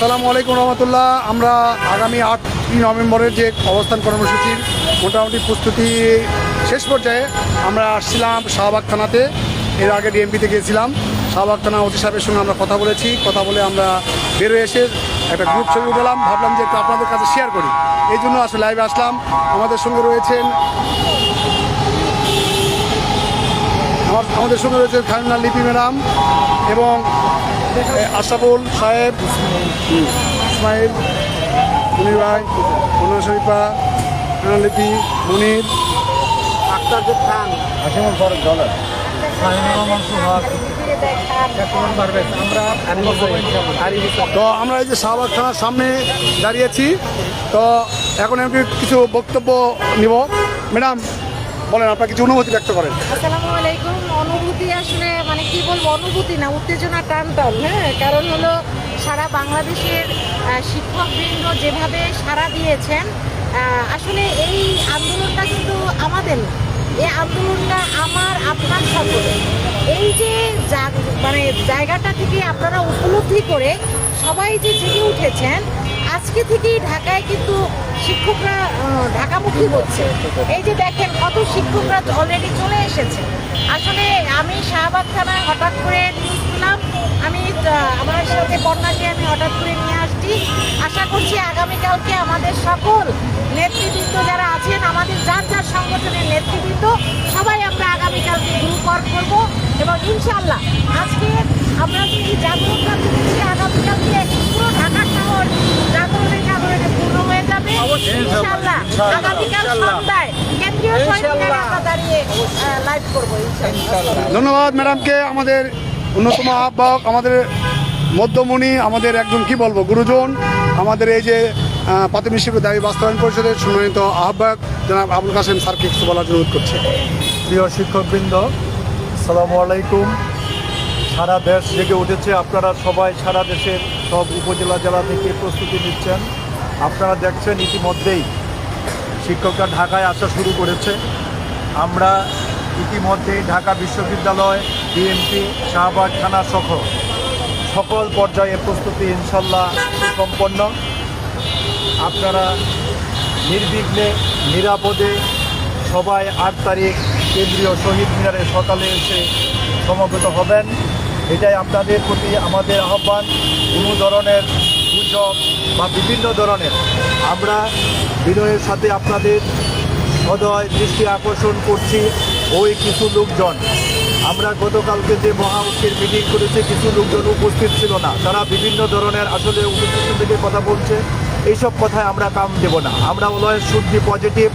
আসসালামু আলাইকুম রহমতুল্লাহ। আমরা আগামী আটই নভেম্বরের যে অবস্থান কর্মসূচির মোটামুটি প্রস্তুতি শেষ পর্যায়ে আমরা আসছিলাম শাহবাগ থানাতে। এর আগে ডিএমপিতে গিয়েছিলাম। শাহবাগ থানা অতি সাহেবের সঙ্গে আমরা কথা বলেছি। কথা বলে আমরা বেরোয় এসে একটা গ্রুপ ছবি উঠালাম। ভাবলাম যে একটু আপনাদের কাছে শেয়ার করি। এই জন্য আসলে লাইভে আসলাম। আমাদের সঙ্গে রয়েছেন আমাদের সঙ্গে রয়েছেন খায়রুল্লাহ লিপি ম্যাডাম এবং এ, আশরাফুল সাহেব ইসমাইল মুনির ভাই মুন্না শরীফা খায়রুল্লাহ লিপি মুনির খান। হাসিমুল ডলার তো আমরা এই যে শাহবাগ থানার সামনে দাঁড়িয়েছি। তো এখন আমি কিছু বক্তব্য নিব। ম্যাডাম বলেন আপনার কিছু অনুভূতি ব্যক্ত করেন। আসসালামু আলাইকুম। অনুভূতি আসলে মানে কি বলব, অনুভূতি না, উত্তেজনা টানটান হ্যাঁ? কারণ হলো সারা বাংলাদেশের শিক্ষকবৃন্দ যেভাবে সাড়া দিয়েছেন আসলে এই আন্দোলনটা কিন্তু আমাদের। এই আন্দোলনটা আমার, আপনার সকলে এই যে মানে জায়গাটা থেকে আপনারা উপলব্ধি করে সবাই যে জেগে উঠেছেন, আজকে থেকেই ঢাকায় কিন্তু শিক্ষকরা ঢাকামুখী হচ্ছে। এই যে দেখেন কত শিক্ষকরা অলরেডি চলে এসেছে। আসলে আমি শাহবাগ থানায় হঠাৎ করে নিউজ পেলাম। আমি আমার সাথে বন্যাকে আমি হঠাৎ করে নিয়ে আসছি। আশা করছি আগামীকালকে আমাদের সকল নেতৃবৃন্দ যারা আছেন আমাদের যার যার সংগঠনের নেতৃবৃন্দ সবাই আমরা আগামীকালকে গ্রুপ করব এবং ইনশাল্লাহ আজকে আমরা যে এই জাগরণটা দিচ্ছি আগামীকালকে পুরো ঢাকা শহর জাগরণে জাগরণে পূর্ণ হয়ে যাবে। ইনশাল্লাহ আগামীকাল সন্ধ্যায় ধন্যবাদ ম্যাডামকে আমাদের অন্যতম আহ্বায়ক আমাদের মধ্যমণি আমাদের একজন কি বলব গুরুজন আমাদের এই যে প্রাথমিক শিক্ষক দাবি বাস্তবায়ন পরিষদের সম্মানিত আহ্বায়ক জনাব আবুল কাসেম স্যারকে কিছু বলার জন্য অনুরোধ করছে। প্রিয় শিক্ষকবৃন্দ সালামু আলাইকুম। সারা দেশ জেগে উঠেছে আপনারা সবাই সারা দেশের সব উপজেলা জেলা থেকে প্রস্তুতি নিচ্ছেন। আপনারা দেখছেন ইতিমধ্যেই শিক্ষকরা ঢাকায় আসা শুরু করেছে। আমরা ইতিমধ্যেই ঢাকা বিশ্ববিদ্যালয়, বিএনপি, শাহবাগ থানা সহ সকল পর্যায়ে প্রস্তুতি ইনশাল্লাহ সম্পন্ন। আপনারা নির্বিঘ্নে, নিরাপদে সবাই আট তারিখ কেন্দ্রীয় শহীদ মিনারে সকালে এসে সমবেত হবেন। এটাই আপনাদের প্রতি আমাদের আহ্বান। কোনো ধরনের গুজব বা বিভিন্ন ধরনের। আমরা বিনয়ের সাথে আপনাদের সদয় দৃষ্টি আকর্ষণ করছি ওই কিছু লোকজন। আমরা গতকালকে যে মহা ঐক্যের মিটিং করেছি, কিছু লোকজন উপস্থিত ছিল না। তারা বিভিন্ন ধরনের আসলে উপস্থিত থেকে কথা বলছে। এইসব কথায় আমরা কাম দেব না। আমরা অলয় শুদ্ধি পজিটিভ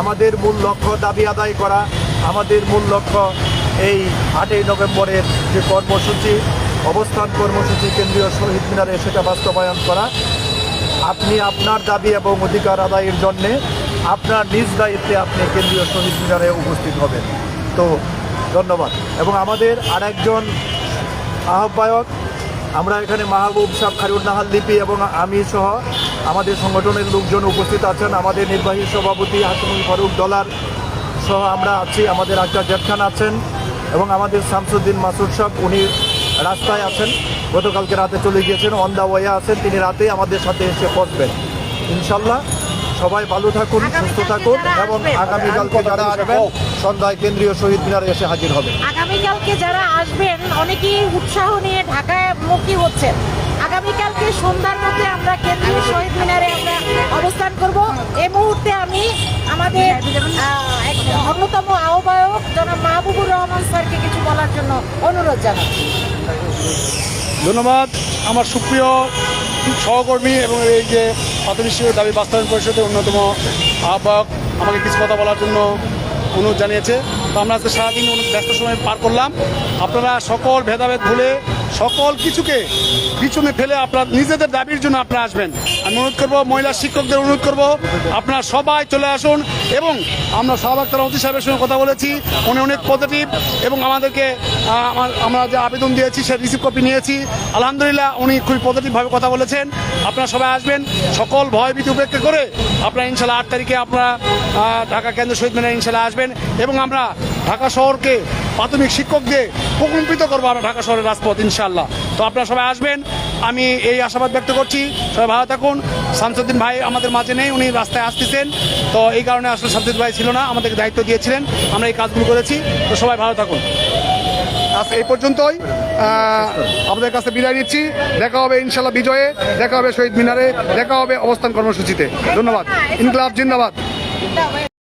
আমাদের মূল লক্ষ্য দাবি আদায় করা। আমাদের মূল লক্ষ্য এই আটই নভেম্বরের যে কর্মসূচি অবস্থান কর্মসূচি কেন্দ্রীয় শহীদ মিনারে সেটা বাস্তবায়ন করা। আপনি আপনার দাবি এবং অধিকার আদায়ের জন্যে আপনার নিজ দায়িত্বে আপনি কেন্দ্রীয় শহীদ মিনারে উপস্থিত হবেন। তো ধন্যবাদ। এবং আমাদের আরেকজন আহ্বায়ক, আমরা এখানে মাহবুব সাহ, খারুর নাহাল লিপি এবং আমি সহ আমাদের সংগঠনের লোকজন উপস্থিত আছেন। আমাদের নির্বাহী সভাপতি হাসিমুল ফারুক ডলার সহ আমরা আছি। আমাদের আক্তার জেদ খান আছেন এবং আমাদের শামসুদ্দিন মাসুদ সাহেব উনি রাস্তায় আছেন। গতকালকে রাতে চলে গিয়েছেন অন দ্য ওয়ে আছেন। তিনি রাতে আমাদের সাথে এসে পড়বেন ইনশাল্লাহ সবাই ভালো থাকুন সুস্থ থাকুন এবং আগামীকালকে যারা আসবেন সন্ধ্যায় কেন্দ্রীয় শহীদ মিনারে এসে হাজির হবে আগামীকালকে যারা আসবেন অনেকেই উৎসাহ নিয়ে ঢাকায় মুখী হচ্ছেন আগামীকালকে সন্ধ্যার মধ্যে আমরা কেন্দ্রীয় শহীদ মিনারে আমরা অবস্থান করব। এই মুহূর্তে আমি আমাদের অন্যতম আহ্বায়ক জনাব মাহবুবুর রহমান স্যারকে কিছু বলার জন্য অনুরোধ জানাচ্ছি। ধন্যবাদ। আমার সুপ্রিয় সহকর্মী এবং এই যে প্রাথমিক দাবি বাস্তবায়ন পরিষদের অন্যতম আহ্বায়ক আমাকে কিছু কথা বলার জন্য অনুরোধ জানিয়েছে। তো আমরা আজকে সারাদিন ব্যস্ত সময় পার করলাম। আপনারা সকল ভেদাভেদ ভুলে সকল কিছুকে পিছনে ফেলে আপনার নিজেদের দাবির জন্য আপনারা আসবেন। আমি অনুরোধ করব, মহিলা শিক্ষকদের অনুরোধ করব, আপনারা সবাই চলে আসুন এবং আমরা শাহবাগ তারা অতি সাহেবের সঙ্গে কথা বলেছি। উনি অনেক পজিটিভ এবং আমাদেরকে আমরা যে আবেদন দিয়েছি সে রিসিভ কপি নিয়েছি। আলহামদুলিল্লাহ উনি খুবই পজিটিভভাবে কথা বলেছেন। আপনারা সবাই আসবেন, সকল ভয় ভীতি উপেক্ষা করে আপনারা ইনশাল্লাহ আট তারিখে আপনারা ঢাকা কেন্দ্র শহীদ মিনারে ইনশাল্লাহ আসবেন এবং আমরা ঢাকা শহরকে প্রাথমিক শিক্ষকদের প্রকম্পিত করব আমরা ঢাকা শহরের রাজপথ ইনশাল্লাহ তো আপনারা সবাই আসবেন। আমি এই আশাবাদ ব্যক্ত করছি। সবাই ভালো থাকুন। শামসুদ্দিন ভাই আমাদের মাঝে নেই, উনি রাস্তায় আসতেছেন। তো এই কারণে আসলে শামসুদ্দিন ভাই ছিল না, আমাদেরকে দায়িত্ব দিয়েছিলেন। আমরা এই কাজগুলো করেছি। তো সবাই ভালো থাকুন। এই পর্যন্তই। আপনাদের কাছে বিদায় নিচ্ছি। দেখা হবে ইনশাল্লাহ বিজয়ে। দেখা হবে শহীদ মিনারে। দেখা হবে অবস্থান কর্মসূচিতে। ধন্যবাদ। ইনকলাব জিন্দাবাদ।